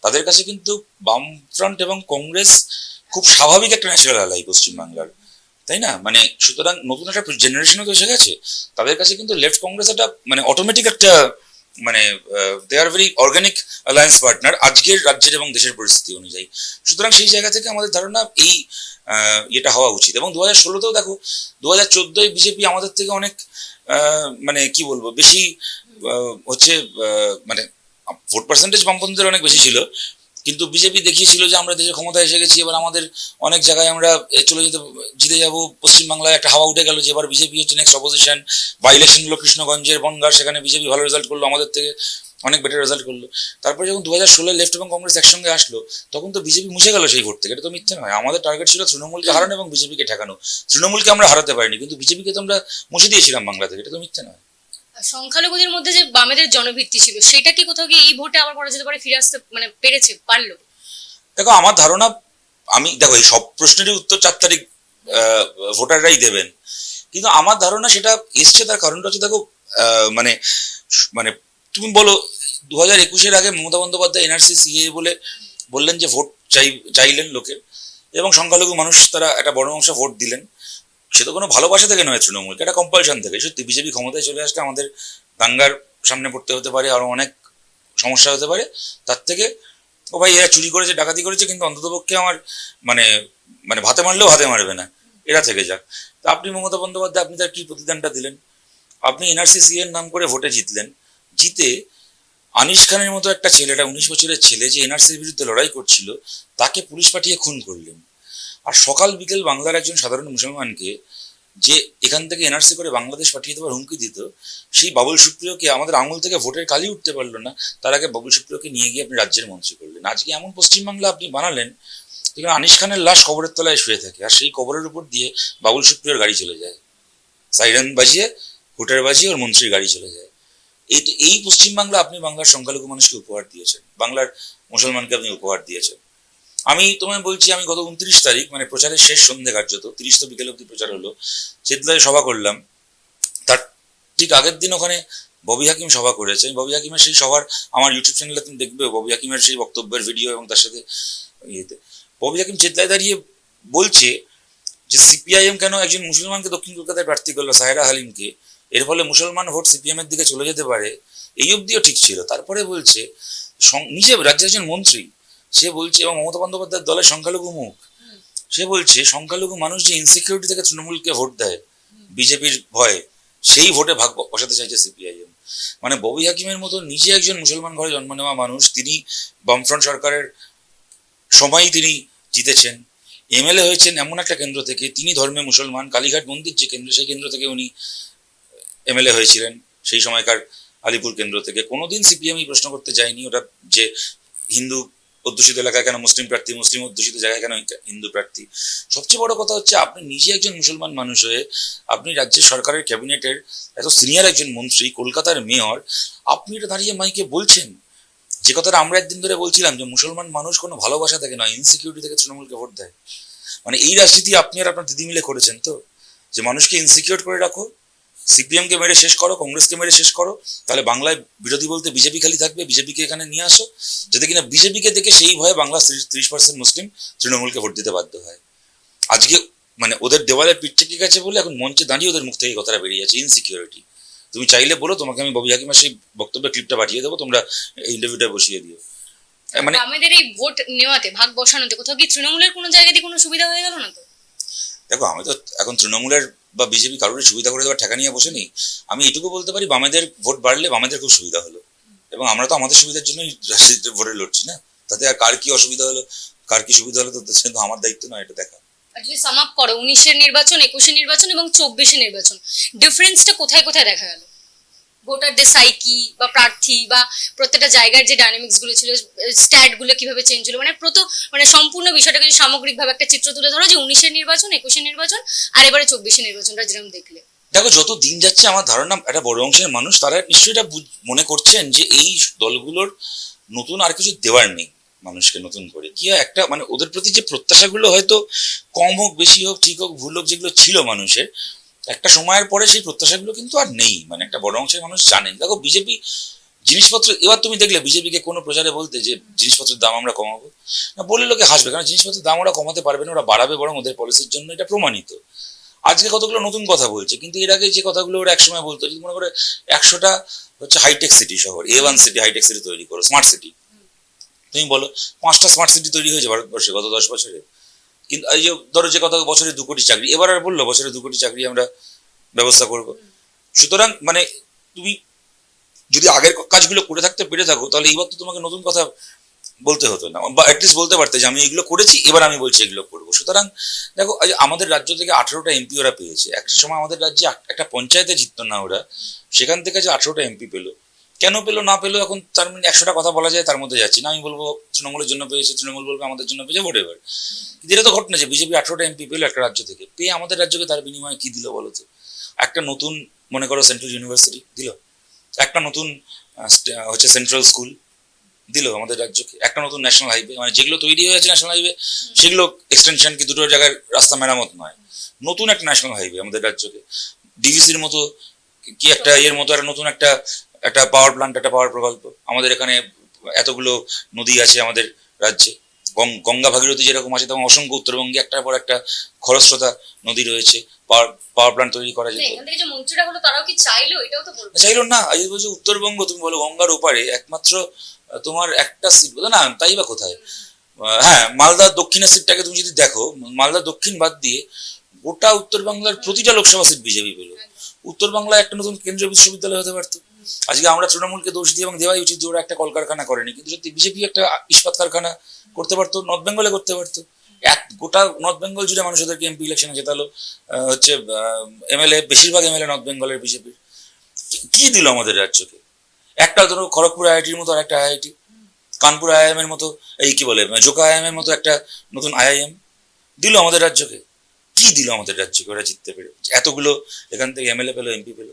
তাদের কাছে কিন্তু বামফ্রন্ট এবং কংগ্রেস খুব স্বাভাবিক একটা ন্যাচারাল আলাই পশ্চিমবাংলার তাই না? মানে সুতরাং নতুন একটা জেনারেশনও তো এসে গেছে। তাদের কাছে কিন্তু লেফট কংগ্রেস একটা মানে অটোমেটিক একটা মানে they are very organic alliance partner আজকের রাজ্যের এবং দেশের পরিস্থিতি অনুযায়ী। সুতরাং সেই জায়গা থেকে আমাদের ধারণা এই এটা হওয়া উচিত। এবং দু হাজার ষোলোতেও দেখো দু হাজার চোদ্দোয় বিজেপি আমাদের থেকে অনেক মানে কি বলব, বেশি হচ্ছে মানে ভোট পার্সেন্টেজ বামপন্থীদের অনেক বেশি ছিল। কিন্তু বিজেপি দেখিয়েছিল যে আমরা দেশের ক্ষমতায় এসে গেছি এবার আমাদের অনেক জায়গায় আমরা চলে যেতে জিতে যাব। পশ্চিমবাংলায় একটা হাওয়া উঠে গেল যে এবার বিজেপি হচ্ছে নেক্সট অপোজিশন বা ইলেকশন হলো কৃষ্ণগঞ্জের বনগাঁ সেখানে বিজেপি ভালো রেজাল্ট করল আমাদের থেকে অনেক বেটার রেজাল্ট করল। তারপরে যখন দু হাজার ষোলো লেফট এবং কংগ্রেস একসঙ্গে আসলো তখন তো বিজেপি মুছে গেল সেই ভোট থেকে। এটা তো মিথ্যে নয়। আমাদের টার্গেট ছিল তৃণমূলকে হারানো এবং বিজেপিকে ঠেকানো। তৃণমূলকে আমরা হারাতে পারিনি কিন্তু বিজেপিকে তো আমরা মুছে দিয়েছিলাম বাংলা থেকে। এটা তো মিথ্যে নয়। সংখ্যালঘুদের মধ্যে যে বামেদের জনভিত্তি ছিল, সেটা কি কোথাও গিয়ে এই ভোটে আবার করা যেতে পারে, ফিরে আসতে মানে পেরেছে, পারল? দেখো, আমার ধারণা, আমি, দেখো, এই সব প্রশ্নেরই উত্তর চার তারিখ ভোটাররাই দেবেন। কিন্তু আমার ধারণা সেটা এসছে, তার কারণটা হচ্ছে, দেখো মানে মানে তুমি বলো দু হাজার একুশের আগে মমতা বন্দ্যোপাধ্যায়, এনআরসি, সিএ বলে বললেন যে ভোট চাই, চাইলেন লোকের এবং সংখ্যালঘু মানুষ, তারা একটা বড় অংশ ভোট দিলেন। সে তো কোনো ভালোবাসা থেকে নয় তৃণমূলকে, এটা কম্পালশন থেকে। সত্যি বিজেপি ক্ষমতায় চলে আসলে আমাদের দাঙ্গার সামনে পড়তে হতে পারে, আরও অনেক সমস্যা হতে পারে। তার থেকে, ও ভাই, এরা চুরি করেছে, ডাকাতি করেছে, কিন্তু অন্ততপক্ষে আমার মানে মানে ভাতে মারলেও হাতে মারবে না। এরা থেকে যাক। তা আপনি মমতা বন্দ্যোপাধ্যায়, আপনি তার কি প্রতিদানটা দিলেন? আপনি এনআরসি সি এর নাম করে ভোটে জিতলেন। জিতে আনিস খানের মতো একটা ছেলেটা, উনিশ বছরের ছেলে, যে এনআরসির বিরুদ্ধে লড়াই করছিল, তাকে পুলিশ পাঠিয়ে খুন করলেন। আর সকাল বিকেল বাংলার একজন সাধারণ মুসলমানকে যে এখান থেকে এনআরসি করে বাংলাদেশ পাঠিয়ে দেওয়ার হুমকি দিত, সেই বাবুল সুপ্রিয়কে আমাদের আঙুল থেকে ভোটের কালি উঠতে পারল না। তার আগে বাবুল সুপ্রিয়কে নিয়ে গিয়ে আপনি রাজ্যের মন্ত্রী করলেন। আজকে এমন পশ্চিমবাংলা আপনি বানালেন, যেখানে আনিস খানের লাশ কবরের তলায় শুয়ে থাকে আর সেই কবরের উপর দিয়ে বাবুল সুপ্রিয়র গাড়ি চলে যায়। সাইরেন বাজিয়ে হুটার বাজিয়ে ওর মন্ত্রীর গাড়ি চলে যায়। এই এই পশ্চিমবাংলা আপনি বাংলার সংখ্যালঘু মানুষকে উপহার দিয়েছেন। বাংলার মুসলমানকে আপনি উপহার দিয়েছেন। আমি তোমায় বলছি, আমি গত উনত্রিশ তারিখ মানে প্রচারের শেষ সন্ধে কার্যত, তিরিশ তো বিকেল অব্দি প্রচার হলো চেতলায় সভা করলাম। তার ঠিক আগের দিন ওখানে ববি হাকিম সভা করেছে। আমি ববি হাকিমের সেই সভার, আমার ইউটিউব চ্যানেলে তুমি দেখবে, ববি হাকিমের সেই বক্তব্যের ভিডিও এবং তার সাথে ইয়েতে। ববি হাকিম চেতলায় দাঁড়িয়ে বলছে যে, সিপিআইএম কেন একজন মুসলমানকে দক্ষিণ কলকাতায় প্রার্থী করল, সাহেরা হালিমকে? এর ফলে মুসলমান ভোট সিপিএম এর দিকে চলে যেতে পারে। এই অবধিও ঠিক ছিল। তারপরে বলছে নিজে রাজ্যের একজন মন্ত্রী সে বলছে, এবং মমতা বন্দ্যোপাধ্যায়ের দলের সংখ্যালঘু মুখ, সে বলছে, সংখ্যালঘু মানুষ যে ইনসিকিউরিটি থেকে তৃণমূলকে ভোট দেয়, বিজেপির ভয়ে, সেই ভোটে ভাগ বসাতে চাইছে সিপিআইএম মানে ববি হাকিমের মতো নিজে একজন মুসলমান ঘরে জন্ম নেওয়া মানুষ, তিনি বামফ্রন্ট সরকারের সময়ই তিনি জিতেছেন। এমএলএ হয়েছেন এমন একটা কেন্দ্র থেকে, তিনি ধর্মে মুসলমান, কালীঘাট মন্দির যে কেন্দ্র, সেই কেন্দ্র থেকে উনি এমএলএ হয়েছিলেন, সেই সময়কার আলিপুর কেন্দ্র থেকে। কোনোদিন সিপিএম প্রশ্ন করতে যায়নি, ওটা যে হিন্দু অধ্যুষিত এলাকায় কেন মুসলিম প্রার্থী, মুসলিম অধ্যুষিত জায়গায় কেন হিন্দু প্রার্থী? সবচেয়ে বড় কথা হচ্ছে, আপনি নিজে একজন মুসলমান মানুষ হয়ে আপনি রাজ্যের সরকারের ক্যাবিনেটের এত সিনিয়র একজন মন্ত্রী, কলকাতার মেয়র, আপনি এটা দাঁড়িয়ে মাইকে বলছেন? যে কথাটা আমরা একদিন ধরে বলছিলাম যে মুসলমান মানুষ কোনো ভালোবাসা থেকে নয় ইনসিকিউরিটি থেকে তৃণমূলকে ভোট দেয়। মানে এই রাজনীতি আপনি আর আপনার দিদি মিলে করেছেন তো? যে মানুষকে ইনসিকিউর করে রাখো সিপিএম কে মেরে শেষ করো কংগ্রেসকে মেরে শেষ করো তাহলে বাংলায় বিরোধী বলতে বিজেপি খালি থাকবে বিজেপিকে এখানে নিয়ে আসো। যাতে কিনা বিজেপিকে দেখে সেই ভয়ে বাংলা ত্রিশ পার্সেন্ট মুসলিম তৃণমূলকে ভোট দিতে বাধ্য হয়। আজকে মানে ওদের দেওয়ালে পিঠ থেকে গেছে বলে এখন মঞ্চে দাঁড়িয়ে ওদের মুখ থেকে কথাটা বেরিয়ে যাচ্ছে ইনসিকিউরিটি তুমি চাইলে বলো তোমাকে আমি ববি হাকিমের সেই বক্তব্যের ক্লিপটা পাঠিয়ে দেবো তোমরা ইন্টারভিউটা বসিয়ে দিও। মানে আমাদের এই ভোট নেওয়াতে ভাগ বসানোতে কোথাও কি তৃণমূলের কোনো জায়গাতে কোনো সুবিধা হয়ে গেল না তো? দেখো আমি তো এখন তৃণমূলের বা বিজেপি কারোরই সুবিধা করে দেওয়ার ঠেকা নিয়ে বসে নেই আমি এটুকু বলতে পারি বামেদের ভোট বাড়লে বামেদের খুব সুবিধা হলো। এবং আমরা তো আমাদের সুবিধার জন্যই রাজনীতিতে ভোটে লড়ছি না। তাতে আর কার কি অসুবিধা হলো, কার কি সুবিধা হলো তো সে আমার দায়িত্ব নয়, এটা দেখা যদি সাম করো, উনিশের নির্বাচন একুশে নির্বাচন এবং চব্বিশে নির্বাচন ডিফারেন্সটা কোথায় কোথায় দেখা গেল? ভোটারদের সাইকি বা প্রার্থী বা প্রত্যেকটা জায়গার যে ডাইনামিক্সগুলো ছিল স্ট্যাটগুলো কীভাবে চেঞ্জ হলো মানে প্রত মানে সম্পূর্ণ বিষয়টাকে যদি সামগ্রিকভাবে একটা চিত্র তুলে ধরো যে উনিশের নির্বাচন, একুশের নির্বাচন, আর এবারে চব্বিশের নির্বাচনটা যেরকম দেখলে। দেখো, যত দিন যাচ্ছে আমার ধারণা, একটা বড় অংশের মানুষ তারা নিশ্চয়ই এটা মনে করছেন যে এই দলগুলোর নতুন আর কিছু দেওয়ার নেই মানুষকে নতুন করে। কি একটা মানে ওদের প্রতি যে প্রত্যাশাগুলো হয়তো কম হোক, বেশি হোক, ঠিক হোক, ভুল হোক, যেগুলো ছিল মানুষের একটা সময়ের পরে সেই প্রত্যাশাগুলো কিন্তু আর নেই। মানে একটা বড় অংশের মানুষ জানেন। দেখো বিজেপি জিনিসপত্র, এবার তুমি দেখলে বিজেপিকে কোনো প্রচারে বলতে যে জিনিসপত্রের দাম আমরা কমাবো? না বললে লোকে হাসবে, কারণ জিনিসপত্রের দাম ওরা কমাতে পারবে না, ওরা বাড়াবে বরং ওদের পলিসির জন্য এটা প্রমাণিত। আজকে কতগুলো নতুন কথা বলছে, কিন্তু এর আগে যে কথাগুলো ওরা একসময় বলতো, যদি মনে করে একশোটা হচ্ছে হাইটেক সিটি শহর A one city hitech city তৈরি করো স্মার্ট সিটি তুমি বলো, পাঁচটা স্মার্ট সিটি তৈরি হয়েছে ভারতবর্ষে গত দশ বছরে? কিন্তু এই যে ধরো যে কথা বছরে দু কোটি চাকরি, এবার আর বলল বছরে দু কোটি চাকরি আমরা ব্যবস্থা করব। সুতরাং মানে তুমি যদি আগের কাজগুলো করে থাকতে পেরে থাকো, তাহলে এইবার তো তোমাকে নতুন কথা বলতে হতো না। বা অ্যাটলিস্ট বলতে পারতে যে আমি এগুলো করেছি, এবার আমি বলছি এগুলো করব। সুতরাং দেখো আমাদের রাজ্য থেকে আঠেরোটা এমপি ওরা পেয়েছে। এক সময় আমাদের রাজ্যে একটা পঞ্চায়েতে জিততো না ওরা, সেখান থেকে যে আঠেরোটা এমপি পেল। কেন পেল, না পেল, এখন তার মানে একশোটা কথা বলা যায়, তার মধ্যে যাচ্ছি না। আমি বলব, তৃণমূলের জন্য পেয়েছে, তৃণমূল বলবে আমাদের জন্য পেয়েছে ভোট এবার কিন্তু এটা তো ঘটনা যে বিজেপি আঠারোটা এমপি পেল একটা রাজ্য থেকে। পেয়ে আমাদের রাজ্যকে তার বিনিময়ে কি দিল বলো তো? একটা নতুন, মনে করো সেন্ট্রাল ইউনিভার্সিটি দিল। একটা নতুন হচ্ছে সেন্ট্রাল স্কুল দিল আমাদের রাজ্যকে। একটা নতুন ন্যাশনাল হাইওয়ে মানে যেগুলো তৈরি হয়ে আছে ন্যাশনাল হাইওয়ে সেগুলো এক্সটেনশন কি দুটো জায়গায় রাস্তা মেরামত নয়। নতুন একটা ন্যাশনাল হাইওয়ে আমাদের রাজ্যকে। ডিভিসির মতো কি একটা এর মতো একটা নতুন একটা একটা পাওয়ার প্ল্যান্ট একটা পাওয়ার প্রকল্প। আমাদের এখানে এতগুলো নদী আছে আমাদের রাজ্যে। গঙ্গা ভাগীরথী যেরকম আছে তেমন অসংখ্য উত্তরবঙ্গে একটার পর একটা খরস্রোতা নদী রয়েছে। পাওয়ার পাওয়ার প্ল্যান্ট তৈরি করা যেত। কি চাইলো? না আজ বলছি উত্তরবঙ্গ তুমি বলো গঙ্গার ওপারে একমাত্র তোমার একটা সিট না তাই বা কোথায়? হ্যাঁ মালদার দক্ষিণের সিটটাকে তুমি যদি দেখো মালদা দক্ষিণ বাদ দিয়ে গোটা উত্তর বাংলার প্রতিটা লোকসভা সিট বিজেপি পেল। উত্তর বাংলায় একটা নতুন কেন্দ্রীয় বিশ্ববিদ্যালয় হতে পারতো। আজকে আমরা তৃণমূলকে দোষ দিয়ে এবং দেওয়াই উচিত যে ওরা একটা কলকারখানা করেনি। কিন্তু সত্যি বিজেপি একটা ইস্পাত কারখানা করতে পারতো নর্থ বেঙ্গলে করতে পারতো। এক গোটা নর্থ বেঙ্গল জুড়ে মানুষ ওদেরকে এমপি ইলেকশনে জেতালো হচ্ছে এমএলএ বেশিরভাগ এমএলএ নর্থ বেঙ্গলের বিজেপির কি দিল আমাদের রাজ্যকে? একটা ধরো খড়গপুর আইআইটির মতো একটা আইআইটি কানপুর আইআইএম এর মতো, এই কি বলে, জোকা আইআইএম এর মতো একটা নতুন আইআইএম দিল আমাদের রাজ্যকে। কি দিল আমাদের রাজ্যকে ওরা জিততে পেরে? এতগুলো এখান থেকে এমএলএ পেল এমপি পেল।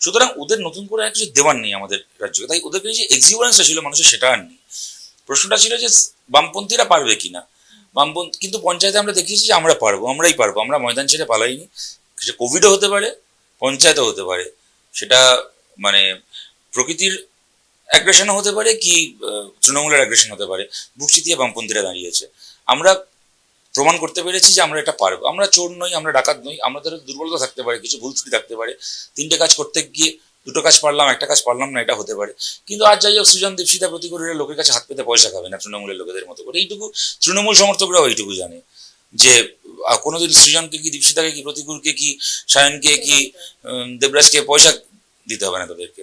সুতরাং ওদের নতুন করে কিছু দেওয়ার নেই আমাদের রাজ্যকে। তাই ওদের যে এক্সিবিয়েন্সটা ছিল মানুষের, সেটা আর নেই। প্রশ্নটা ছিল যে বামপন্থীরা পারবে কিনা? বামপন্থী, কিন্তু পঞ্চায়েতে আমরা দেখিয়েছি যে আমরা পারব, আমরাই পারব। আমরা ময়দান ছেড়ে পালাইনি। সে কোভিডও হতে পারে, পঞ্চায়েতও হতে পারে। সেটা মানে প্রকৃতির অ্যাগ্রেশনও হতে পারে কি তৃণমূলের অ্যাগ্রেশন হতে পারে। বুক চিতিয়ে বামপন্থীরা দাঁড়িয়েছে। আমরা প্রমাণ করতে পেরেছি যে আমরা এটা পারব। আমরা চোর নই, আমরা ডাকাত নই আমাদের দুর্বলতা থাকতে পারে, কিছু ভুল থাকতে পারে। তিনটে কাজ করতে গিয়ে দুটো কাজ পারলাম, একটা কাজ পারলাম না, এটা হতে পারে। কিন্তু আজ যাই হোক, সৃজন দীপশিতা প্রতিকূলের লোকের কাছে হাত পেতে পয়সা খাবে না, তৃণমূলের লোকেদের মতো করে। এইটুকু তৃণমূল সমর্থকরাও এইটুকু জানে যে কোনোদিন সৃজনকে কি, দীপশিতাকে কি প্রতিকূলকে কি, সায়নকে কি দেবরাজকে পয়সা দিতে হবে না তাদেরকে।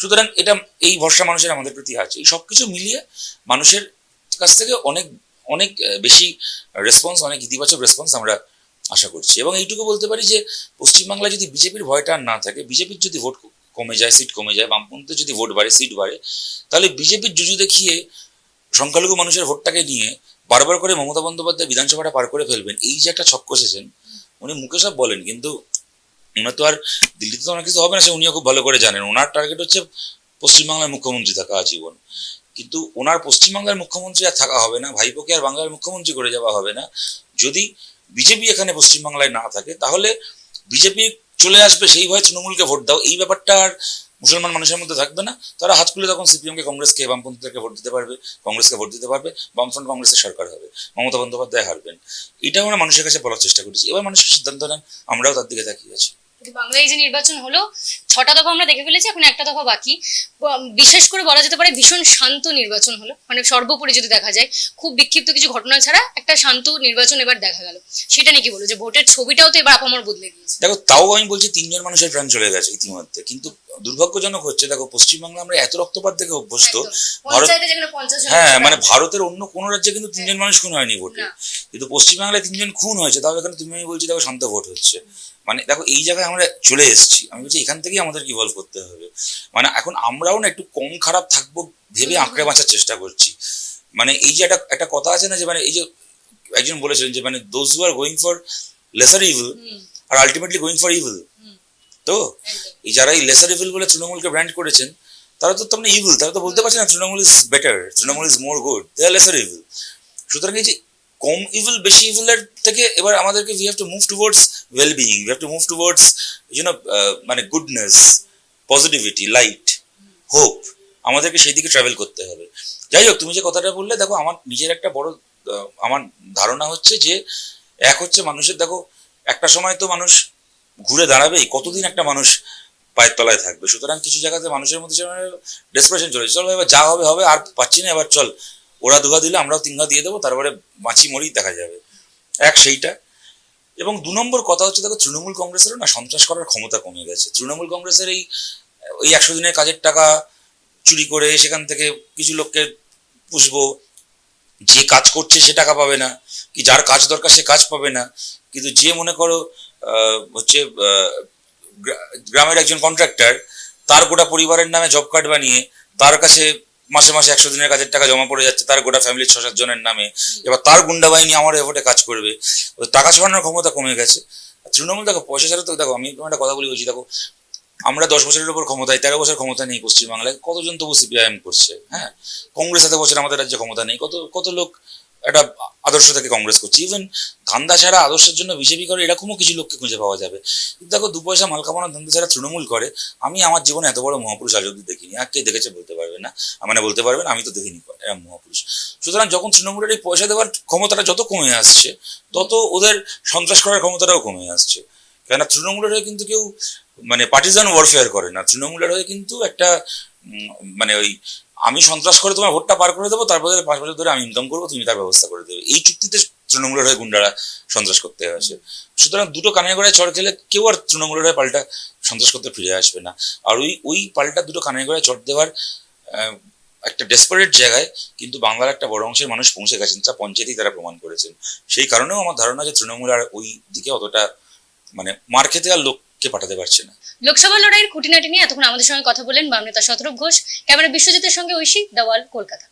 সুতরাং এটা, এই ভরসা মানুষের আমাদের প্রতি আছে। এই সব কিছু মিলিয়ে মানুষের কাছ থেকে অনেক অনেক বেশি রেসপন্স অনেক ইতিবাচক রেসপন্স আমরা আশা করছি। এবং এইটুকু বলতে পারি যে, পশ্চিমবাংলায় যদি বিজেপির ভয়টা না থাকে, বিজেপির যদি ভোট কমে যায় সিট কমে যায় বামপন্থীতে যদি ভোট বাড়ে সিট বাড়ে, তাহলে বিজেপির জুজু দেখিয়ে সংখ্যালঘু মানুষের ভোটটাকে নিয়ে বারবার করে মমতা বন্দ্যোপাধ্যায় বিধানসভাটা পার করে ফেলবেন, এই যে একটা ছক কষেছেন উনি মুখে সব বলেন, কিন্তু ওনার তো আর দিল্লিতে তো অনেক কিছু হবে না, সে উনিও খুব ভালো করে জানেন। ওনার টার্গেট হচ্ছে পশ্চিমবাংলার মুখ্যমন্ত্রী থাকা আজীবন। কিন্তু ওনার পশ্চিমবাংলার মুখ্যমন্ত্রী আর থাকা হবে না, ভাইপোকে আর বাংলার মুখ্যমন্ত্রী করে যাওয়া হবে না। যদি বিজেপি এখানে পশ্চিমবাংলায় না থাকে, তাহলে বিজেপি চলে আসবে, সেই ভয়ে তৃণমূলকে ভোট দাও। এই ব্যাপারটা আর মুসলমান মানুষের মধ্যে থাকবে না। তারা হাত খুলে তখন সিপিএমকে, কংগ্রেসকে, বামপন্থীদেরকে ভোট দিতে পারবে, কংগ্রেসকে ভোট দিতে পারবে, বামফ্রন্ট কংগ্রেসের সরকার হবে। মমতা বন্দ্যোপাধ্যায় হারবেন। এটা আমরা মানুষের কাছে বলার চেষ্টা করেছি। এবার মানুষকে সিদ্ধান্ত নেন? আমরাও তার দিকে তাকিয়ে আছি। বাংলায় যে নির্বাচন হলো ছটা দফা আমরা দেখে ফেলেছি এখন একটা দফা বাকি। বিশেষ করে বলা যেতে পারে ভীষণ শান্ত নির্বাচন হলো। মানে সর্বোপরি যদি দেখা যায় খুব বিক্ষিপ্ত কিছু ঘটনা ছাড়া একটা শান্ত নির্বাচন এবার দেখা গেল। সেটা নিয়ে কি বলো যে ভোটের ছবিটাও তো এবার আপামর বদলে গিয়েছে। দেখো তাও আমি বলছি তিনজন মানুষের প্রাণ চলে গেছে ইতিমধ্যে। কিন্তু দুর্ভাগ্যজনক হচ্ছে দেখো পশ্চিমবাংলা আমরা এত রক্তপাত দেখে অভ্যস্ত। হ্যাঁ মানে ভারতের অন্য কোনো রাজ্যে কিন্তু তিনজন মানুষ খুন হয়নি ভোটে। কিন্তু পশ্চিমবাংলায় তিনজন খুন হয়েছে তাও এখানে তুমি আমি বলছি দেখো শান্ত ভোট হচ্ছে। মানে দেখো এই জায়গায় আমরা চলে এসেছি। আমি বলছি এখান থেকেই আমাদের ইভলভ করতে হবে? মানে এখন আমরাও না একটু কম খারাপ থাকব ভেবে আঁকড়ে বাঁচার চেষ্টা করছি। মানে এই যে একটা একটা কথা আছে না যে মানে এই যে একজন বলেছিলেন যে মানে those who are going for lesser evil are ultimately going for evil তো এই যারা এই লেসার ইভিল বলে তৃণমূলকে ব্র্যান্ড করেছেন তারা তো তোমরা ইভিল তারা তো বলতে পারছে না Trinamool is better Trinamool is more good they are lesser evil সুতরাং এই যে কম ইভিল বেশি ইভিলের থেকে এবার আমাদেরকে we have to move towards well being we have to move towards you know মানে গুডনেস পজিটিভিটি লাইট হোপ আমাদেরকে সেই দিকে ট্রাভেল করতে হবে। যাই হোক, তুমি যে কথাটা বললে, দেখো, আমার নিজের একটা বড় আমার ধারণা হচ্ছে যে, এক হচ্ছে মানুষের, দেখো, একটা সময় তো মানুষ ঘুরে দাঁড়াবেই, কতদিন একটা মানুষ পায়ের তলায় থাকবে? সুতরাং কিছু জায়গাতে মানুষের মধ্যে ডেসপ্রেশন চলে চল, এবার যা হবে হবে, আর পাচ্ছি না, এবার চল ওরা দুঘা দিলে আমরাও তিনঘা দিয়ে দেবো, তারপরে মাছি মরি দেখা যাবে। এক সেইটা। এবং দু নম্বর কথা হচ্ছে, দেখো তৃণমূল কংগ্রেসেরও না সন্ত্রাস করার ক্ষমতা কমে গেছে। তৃণমূল কংগ্রেসের এই, ওই একশো দিনের কাজের টাকা চুরি করে সেখান থেকে কিছু লোককে পুষবো, যে কাজ করছে সে টাকা পাবে না, কি যার কাজ দরকার সে কাজ পাবে না। কিন্তু যে মনে করো হচ্ছে গ্রামের একজন কন্ট্রাক্টর তার গোটা পরিবারের নামে জব কার্ড বানিয়ে, তার কাছে মাসে মাসে একশো দিনের কাজের টাকা জমা পড়ে যাচ্ছে তার গোটা ফ্যামিলির ছ সাত জনের নামে। এবার তার গুন্ডা বাহিনী আমার এফোর্টে কাজ করবে। টাকা ছড়ানোর ক্ষমতা কমে গেছে। তৃণমূল দেখো, পয়সা ছাড়া তো দেখো, আমি একটা কথা বলি বলছি, দেখো, আমরা দশ বছরের উপর ক্ষমতায়, তেরো বছর ক্ষমতা নেই পশ্চিমবাংলায়, কতজন তবু সিপিআইএম করছে হ্যাঁ? কংগ্রেস এত বছর আমাদের রাজ্যে ক্ষমতা নেই, কত কত লোক একটা আদর্শ থেকে কংগ্রেস করছে। ইভেন ধান্দা ছাড়া আদর্শের জন্য বিজেপি করে, এরকমও কিছু লোককে খুঁজে পাওয়া যাবে। দেখো, দু পয়সা মাল কামানোর ধান্দা ছাড়া তৃণমূল করে, আমি আমার জীবনে এত বড় মহাপুরুষ আজ অব্দি দেখিনি। আর কে দেখেছে বলতে পারবে না। মানে বলতে পারবেন, আমি তো দেখিনি এরা মহাপুরুষ। সুতরাং যখন তৃণমূলের এই পয়সা দেওয়ার ক্ষমতাটা যত কমে আসছে, তত ওদের সন্ত্রাস করার ক্ষমতাটাও কমে আসছে। কেননা তৃণমূলের হয়ে কিন্তু কেউ মানে পার্টিজান ওয়ারফেয়ার করে না। তৃণমূলের হয়ে কিন্তু একটা মানে ওই, আমি সন্ত্রাস করে তোমার ভোটটা পার করে দেবো, তারপরে পাঁচ বছর ধরে আমি ইনকাম করব, তুমি তার ব্যবস্থা করে দেবে। এই চুক্তিতে তৃণমূলের হয়ে গুন্ডারা সন্ত্রাস করতে আসে। সুতরাং দুটো কানের গড়ায় চড় খেলে কেউ আর তৃণমূলের হয়ে পাল্টা সন্ত্রাস করতে ফিরে আসবে না। আর ওই ওই পাল্টা দুটো কানের গড়ায় চড় দেওয়ার একটা ডেসপারেট জায়গায় কিন্তু বাংলার একটা বড় অংশের মানুষ পৌঁছে গেছেন তা পঞ্চায়েতই তারা প্রমাণ করেছেন। সেই কারণেও আমার ধারণা যে তৃণমূল আর ওই দিকে অতটা মানে মার্কেটে আর লোককে পাঠাতে পারছে না। লোকসভা লড়াইয়ের খুঁটিনাটি নিয়ে এতক্ষণ আমাদের সঙ্গে কথা বলেন বাম নেতা শতরূপ ঘোষ, ক্যামেরা বিশ্বজিতের সঙ্গে ঐশী দেওয়াল, কলকাতা।